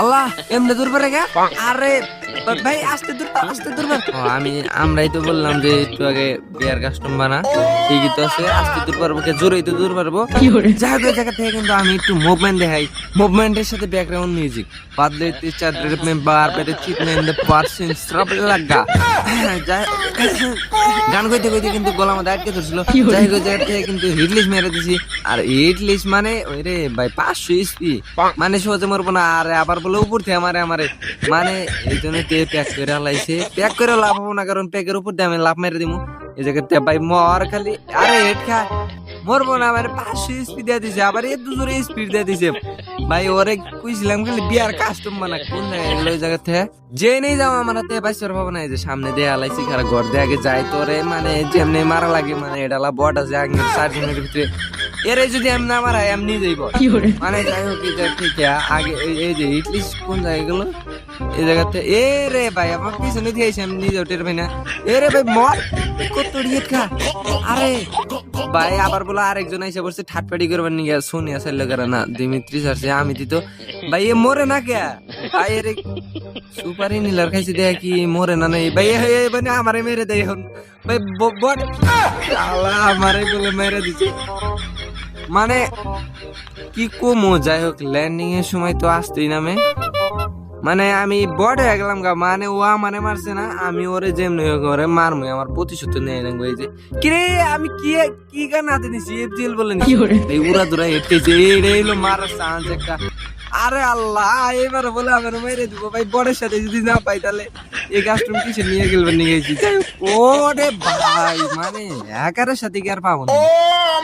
আল্লাহ এমনি দূর পরে গা? আরে ভাই আস্তে দূর আস্তে দূর আমি আমরাই তো বললাম যে একটু আগে বিয়ার কাস্টমার না ঠিকই তো আছে আস্তে দূর পারব কে জোরেই তো দূর পারব যাই দেখা জায়গা থেকে কিন্তু আমি একটু মুভমেন্ট দেখাই। মুভমেন্টের সাথে ব্যাকগ্রাউন্ড মিউজিক বাদলে চার বার পেতে চিপ মেন দ্য পার্সন সব লাগা। গান কইতে কইতে কিন্তু গলা মধ্যে আটকে ধরছিল। যাই হোক জায়গা থেকে কিন্তু হিটলিস মেরে দিছি। আর হিটলিস মানে ওই রে ভাই পাঁচশো ইস্পি মানে সহজে মরবো না আর আবার বলে উপর থেকে আমারে আমারে। মানে এই জন্য তে প্যাক করে লাইছে। প্যাক করে লাভ হব না কারণ প্যাকের উপর দিয়ে আমি লাভ মেরে দিব এই জায়গাতে ভাই মর খালি। আরে হেড খা। মরবো না মানে পাঁচশো স্পিড দিয়ে দিছে আবার এ দুজোরে স্পিড দিয়ে দিছে। ভাই ওরে কইছিলাম খালি বিয়ার কাস্টম বানা কোন জায়গায় জায়গা থেকে? যে নেই যাও আমার হাতে বাইসর পাবো না এই যে সামনে দিয়ে আলাইছি খারাপ ঘর দিয়ে আগে যাই তোরে মানে যেমনি মারা লাগে মানে এডালা বট আছে আগে চারজনের ভিতরে। এরে যদি আমি না মারা এমনি যাইব মানে যাই হোক এটা ঠিক আগে এই- যে ইটলিশ কোন জায়গায় গেল? এই জায়গাতে এ রে ভাই আমার পিছনে দিয়ে আইসি আমি নিজেও টের পাই না। এ রে ভাই মর! কত খা। আরে! ভাই, আবার বলে আরেকজন আইসা বলছে ঠাটপাটি করবার নিয়ে শুনি আসলে করে না, দিমিত্রি সারছে আমি তো ভাই, এ মরে না কে? ভাই, এর সুপারি নীলার খাইছে, দেয়া কি মরে না নাই? ভাই, এ মানে আমারে মেরে দেয় এখন। ভাই বট আমারে বলে মেরে দিছে। মানে কি কমো, যাই হোক ল্যান্ডিং এর সময় তো আসতেই নামে। মানে আমি বড় হয়ে গেলাম গা মানে ও মানে মারছে না আমি ওরে যেমনি হোক ওরে মারমু আমার প্রতিশোধ নেই না এই যে কিরে আমি কি কি গান হাতে নিছি এফজিএল বলে নিছি এই উড়া দুরা হেঁটেছে এইটা হইল মারার চান্স একটা। আরে আল্লাহ এবার বলে আমার মেরে দিব ভাই বড়ের সাথে যদি না পাই তাহলে এই গাছটুম কিসে নিয়ে গেলবেন নিয়ে গেছি। ওরে ভাই মানে একারের সাথে কি আর পাবো না?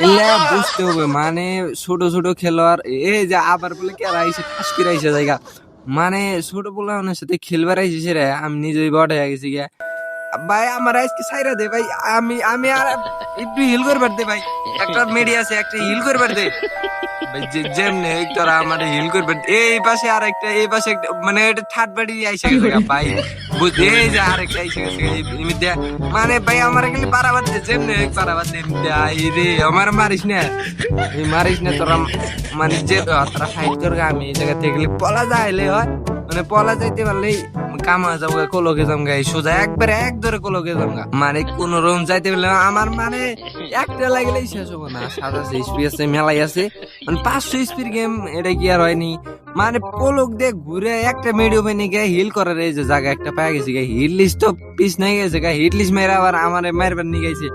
এলে বুঝতে হবে মানে ছোট ছোট খেলোয়াড় এই যে আবার বলে কে আইসে ঠাস করে আইসে জায়গা। মানে ছোট পোলাওনের সাথে খেলবার আইসি রে, আমি নিজেই বড় হয়ে গেছি গিয়া। ভাই, আমার আজকে সাইরা দে, ভাই, আমি আমি আর একটু হিল করবার দে, ভাই। একটা মিডিয়া আছে, একটা হিল করবার দে। যেমনি তোরা আমার হিল করবার এই পাশে আর একটা এই পাশে মানে থার্ড বাড়ি আইসে গেছে ভাই। বুঝ যে আর একটা গেছে এমনিতে মানে ভাই, আমার খালি পারাবার দে আমার মারিস না। এই না, তোরা মানে যে পলা যাইলে হয়। মানে পলা যাইতে পারলেই কামা যাব কলকে যাম গা সোজা একবারে এক ধরে কলকে যাম গা মানে কোন রকম যাইতে পারলে আমার মানে একটা লাগলেই শেষ হব না। সাতাশ স্পি আছে মেলাই আছে মানে পাঁচশো স্পির গেম এটা কি আর হয়নি? মানে পলক দিয়ে ঘুরে একটা মেডিও পেনে গিয়ে হিল করার এই যে জায়গা একটা পাই গেছে গা হিট লিস্ট তো পিস নাই গেছে গা হিট লিস্ট মেরে আবার আমার মারবার নিয়ে গেছে।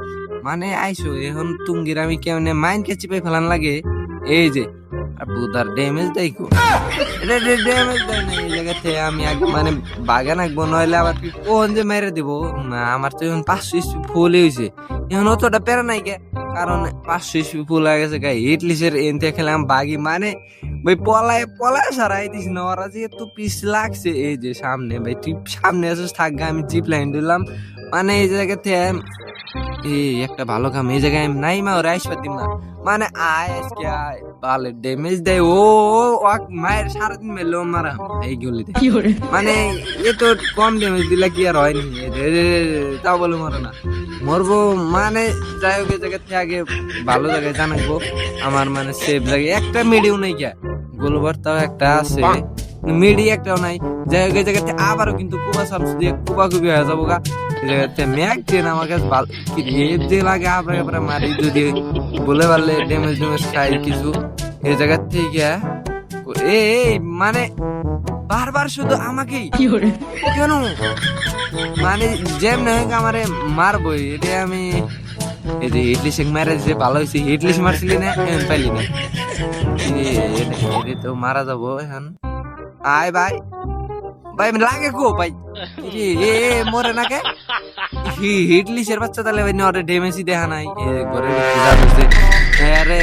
মানে আইসো, এখন তুঙ্গির আমি কেমনে মাইন্ড কে চিপে ফেলান লাগে? এই যে বুধার ড্যামেজ দেখো ড্যামেজ দেয় না, এই জায়গা আমি আগে মানে বাগান আঁকবো নইলে আবার কোন যে মেরে দিব? আমার তো এখন পাঁচশো ইস্পি ফুল হয়েছে এখন অতটা পেরা নাই কে কারণ পাঁচশো ইস্পি ফুল হয়ে গেছে গাই ইটলিশের এনতে খেলাম বাগি মানে ভাই পলায় পলায় সারাই দিস না ওরা যে এত পিস লাগছে। এই যে সামনে ভাই তুই সামনে আসিস থাক গা, আমি জিপ লাইন দিলাম। মানে এই জায়গাতে এই একটা ভালো কাম এই জায়গায় আমি নাই মা ওরা আসবার দিম না। মানে আয় আজকে আয় ভালো ড্যামেজ দেয়। ও ওয়াক মায়ের সারাদিন মেলো মারা। এই গলিতে মানে এ তো কম ড্যামেজ দিলে কি আর হয়নি এ তাও বলে মরে না। মরবো মানে যাই হোক এই জায়গা থেকে আগে ভালো জায়গায় জানাব আমার মানে সেফ জায়গায়। একটা মিডিও নেই কে? গোলবার তাও একটা আছে। মিডি একটাও নাই। যাই হোক এই জায়গাতে আবারও কিন্তু কুবা সামসু দিয়ে কুবা কুবি হয়ে যাব গা। এই জায়গাতে ম্যাক দেন আমার কাছে ভালো কি রেপ দিয়ে লাগে আবার এবারে মারি যদি বলে পারলে ড্যামেজ ড্যামেজ খাই কিছু। এই জায়গা থেকে এ মানে বারবার শুধু আমাকেই। কেন? মানে যেমন হোক আমারে মারবই। এটা আমি এই যে শেখ মারা দিছে ভালো হয়েছে ইডলি মারছিলি না? এখন পাইলি না। তো মারা যাব এখন। আয় ভাই। ভাই লাগে কো ভাই? এ মরে না কে? বাচ্চা তাহলে ভাই নরে ডেমেসি দেখা নাই। এ ঘরে যাচ্ছে আরে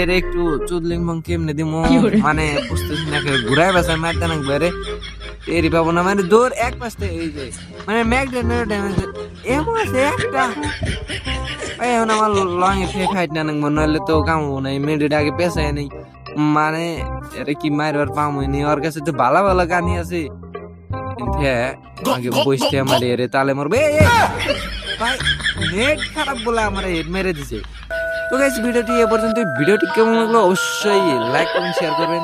এর একটু চুদলিং মং কেমনে দিমু? মানে বুঝতেছি না কে ঘুরাই বাসা মারতে না ঘরে এরি পাবো না মানে দৌড় এক পাশে এই যে মানে ম্যাক ডেনের ড্যামেজ এমন আছে একটা। এখন আমার লং এ ফেক হাইট না মনে হলে তো কামো নাই মেডিটা আগে পেছায় নেই। মানে এটা কি মারবার পামই নি? ওর কাছে তো ভালো ভালো গানি আছে। কিন্তু হ্যাঁ, আগে বসতে আমার এরে তালে মরবে। এই, এই, ভাই নেট খারাপ বলে আমার হেড মেরে দিছে। তো গাইস ভিডিওটি এ পর্যন্ত ভিডিওটি কেমন লাগল অবশ্যই লাইক করুন শেয়ার করবেন।